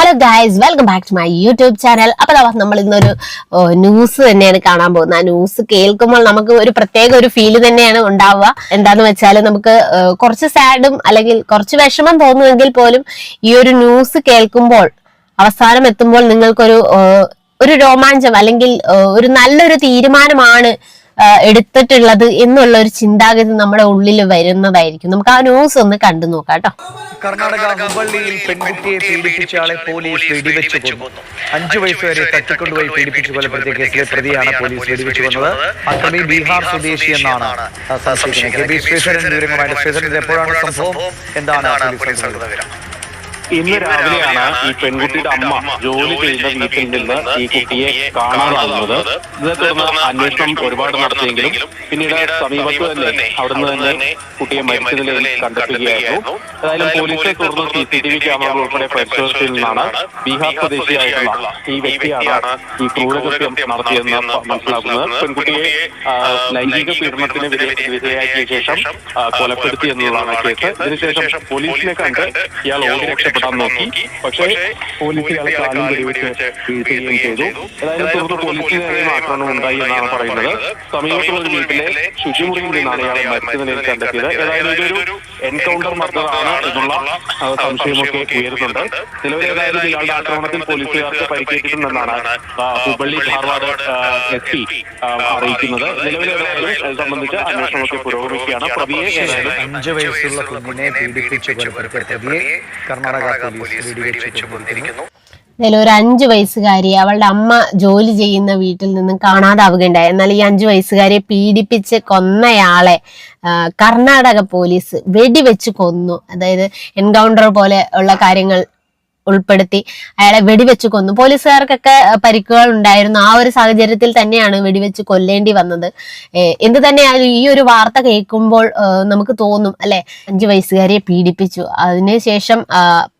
Hello guys welcome back to my YouTube channel അപ്പോൾ ദാ നമ്മൾ ഇന്നൊരു ന്യൂസ് തന്നെയാണ് കാണാൻ പോകുന്നത്. ആ ന്യൂസ് കേൾക്കുമ്പോൾ നമുക്ക് ഒരു പ്രത്യേക ഒരു ഫീൽ തന്നെയാണ് ഉണ്ടാവുക. എന്താന്ന് വെച്ചാൽ നമുക്ക് കുറച്ച് സാഡും അല്ലെങ്കിൽ കുറച്ച് വിഷമം തോന്നുമെങ്കിൽ പോലും ഈ ഒരു ന്യൂസ് കേൾക്കുമ്പോൾ അവസാനം എത്തുമ്പോൾ നിങ്ങൾക്കൊരു ഒരു രോമാഞ്ചം അല്ലെങ്കിൽ ഒരു നല്ലൊരു തീരുമാനമാണ് എടുത്തിട്ടുള്ളത് എന്നുള്ള ഒരു ചിന്താഗതി നമ്മുടെ ഉള്ളിൽ വരുന്നതായിരിക്കും. നമുക്ക് ആ ന്യൂസ് ഒന്ന് കണ്ടു നോക്കാം കേട്ടോ. കർണാടക ഹുബള്ളിയിൽ പെൺകുട്ടിയെ പീഡിപ്പിച്ച ആളെ പോലീസ് വെടിവെച്ച് കൊന്നു. അഞ്ചു വയസ്സുവരെ തട്ടിക്കൊണ്ടുപോയി പീഡിപ്പിച്ചു കൊലപ്പെടുത്തിയ കേസിലെ പ്രതിയാണ് പോലീസ് വെടിവെച്ച് കൊന്നത്. അക്രമി ബീഹാർ സ്വദേശി എന്നാണ്. സംശയിക്കുന്നത് കെ ബി ശ്രീധരൻ വിവരങ്ങളുമായിട്ട് ശ്രീധരൻ എപ്പോഴാണ് സംഭവം? എന്താണ് പോലീസ് നൽകുന്നത് ഇന്ന് രാവിലെയാണ് ഈ പെൺകുട്ടിയുടെ അമ്മ ജോലി ചെയ്യുന്ന വീട്ടിൽ നിന്ന് ഈ കുട്ടിയെ കാണാതാകുന്നത് ഇതേ തുടർന്ന് അന്വേഷണം ഒരുപാട് നടത്തിയെങ്കിലും പിന്നീട് സമീപത്ത് തന്നെ അവിടുന്ന് തന്നെ കുട്ടിയെ മരിച്ച നിലയിൽ കണ്ടെത്തുകയായിരുന്നു. ഏതായാലും പോലീസെ തുടർന്ന് സി സി ടി വി ക്യാമറകൾ ഉൾപ്പെടെ പരിശോധിച്ചതിൽ നിന്നാണ് ബീഹാർ സ്വദേശിയായിട്ടുള്ള ഈ വ്യക്തിയാണ് ഈ ക്രൂരകൃത്യം നടത്തിയതെന്ന് മനസ്സിലാക്കുന്നത് പെൺകുട്ടിയെ ലൈംഗിക പീഡനത്തിന് വിധേ- വിധേയയാക്കിയ ശേഷം കൊലപ്പെടുത്തി എന്നുള്ളതാണ് കേസ് ഇതിനുശേഷം പോലീസിനെ കണ്ട് ഇയാൾ ഓടി രക്ഷപ്പെടാൻ നോക്കി. പക്ഷേ പോലീസ് ഇയാളെ കാലും വെടിവെച്ച് വീഴ്ത്തുകയും ചെയ്തു. ഏതായാലും തുടർന്ന് പോലീസിന് നേരെ ആക്രമണം ഉണ്ടായി എന്നാണ് പറയുന്നത്. സമീപത്തുള്ള ഒരു വീട്ടിലെ ശുചിമുറിയിൽ നിന്നാണ് ഇയാളെ മരിച്ച നിലയിൽ കണ്ടെത്തിയത്. ഏതായാലും ഇതൊരു എൻകൗണ്ടർ മർദ്ദറാണ് എന്നുള്ള സംശയമൊക്കെ ഉയരുന്നുണ്ട്. നിലവിൽ ഏതായാലും ഇയാളുടെ ആക്രമണത്തിൽ പോലീസുകാർക്ക് പരിക്കേറ്റിട്ടുണ്ടെന്നാണ് ഹുബള്ളി ധാർവാഡ് എസ് പി അറിയിക്കുന്നത്. നിലവിൽ ഏതായാലും ഇത് സംബന്ധിച്ച് അന്വേഷണമൊക്കെ പുരോഗമിക്കുകയാണ്. പ്രതിയെ ഏതായാലും അഞ്ചു വയസ്സുള്ള കുഞ്ഞിനെ പീഡിപ്പിച്ചു കൊലപ്പെടുത്തിയ കർണാടക പോലീസ് വെടിവെച്ച് കൊന്നിരിക്കുന്നു. ഇതിൽ ഒരു അഞ്ചു വയസ്സുകാരി അവളുടെ അമ്മ ജോലി ചെയ്യുന്ന വീട്ടിൽ നിന്നും കാണാതാവുകയുണ്ടായി. എന്നാൽ ഈ അഞ്ചു വയസ്സുകാരിയെ പീഡിപ്പിച്ച് കൊന്നയാളെ കർണാടക പോലീസ് വെടിവെച്ച് കൊന്നു. അതായത് എൻകൗണ്ടർ പോലെ ഉള്ള കാര്യങ്ങൾ ഉൾപ്പെടുത്തി. അയാളെ വെടിവെച്ച് കൊന്നു. പോലീസുകാർക്കൊക്കെ പരിക്കുകൾ ഉണ്ടായിരുന്നു. ആ ഒരു സാഹചര്യത്തിൽ തന്നെയാണ് വെടിവെച്ച് കൊല്ലേണ്ടി വന്നത്. എന്ത് തന്നെയായാലും ഈ ഒരു വാർത്ത കേൾക്കുമ്പോൾ നമുക്ക് തോന്നും അല്ലെ? അഞ്ചു വയസ്സുകാരിയെ പീഡിപ്പിച്ചു. അതിനുശേഷം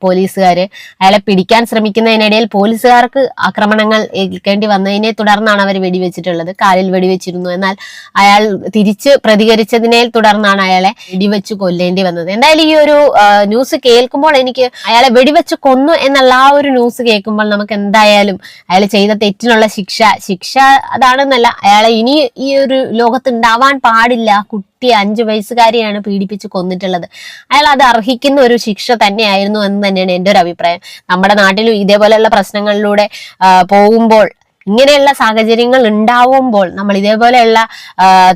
പോലീസുകാര് അയാളെ പിടിക്കാൻ ശ്രമിക്കുന്നതിനിടയിൽ പോലീസുകാർക്ക് ആക്രമണങ്ങൾ ഏൽക്കേണ്ടി വന്നതിനെ തുടർന്നാണ് അവർ വെടിവെച്ചിട്ടുള്ളത്. കാലിൽ വെടിവെച്ചിരുന്നു. എന്നാൽ അയാൾ തിരിച്ച് പ്രതികരിച്ചതിനെ തുടർന്നാണ് അയാളെ വെടിവെച്ച് കൊല്ലേണ്ടി വന്നത്. എന്തായാലും ഈ ഒരു ന്യൂസ് കേൾക്കുമ്പോൾ എനിക്ക് അയാളെ വെടിവെച്ച് കൊന്നു എന്നുള്ള ആ ഒരു ന്യൂസ് കേൾക്കുമ്പോൾ നമുക്ക് എന്തായാലും അയാൾ ചെയ്ത തെറ്റിനുള്ള ശിക്ഷ ശിക്ഷ അതാണെന്നല്ല അയാളെ ഇനി ഈ ഒരു ലോകത്ത് ഉണ്ടാവാൻ പാടില്ല കുട്ടി അഞ്ചു വയസ്സുകാരിയാണ് പീഡിപ്പിച്ച് കൊന്നിട്ടുള്ളത്. അയാൾ അത് അർഹിക്കുന്ന ഒരു ശിക്ഷ തന്നെയായിരുന്നു എന്ന് തന്നെയാണ് എന്റെ ഒരു അഭിപ്രായം. നമ്മുടെ നാട്ടിലും ഇതേപോലെയുള്ള പ്രശ്നങ്ങളിലൂടെ പോകുമ്പോൾ ഇങ്ങനെയുള്ള സാഹചര്യങ്ങൾ ഉണ്ടാവുമ്പോൾ നമ്മൾ ഇതേപോലെയുള്ള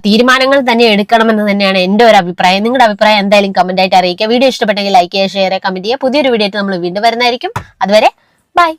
തീരുമാനങ്ങൾ തന്നെ എടുക്കണമെന്ന് തന്നെയാണ് എന്റെ ഒരു അഭിപ്രായം. നിങ്ങളുടെ അഭിപ്രായം എന്തായാലും കമന്റ് ആയിട്ട് അറിയിക്കുക. വീഡിയോ ഇഷ്ടപ്പെട്ടെങ്കിൽ ലൈക്ക് ചെയ്യുക ഷെയർ ചെയ്യുക കമന്റ് ചെയ്യുക. പുതിയൊരു വീഡിയോ ആയിട്ട് നമ്മൾ വീണ്ടും വരുന്നതായിരിക്കും. അതുവരെ ബൈ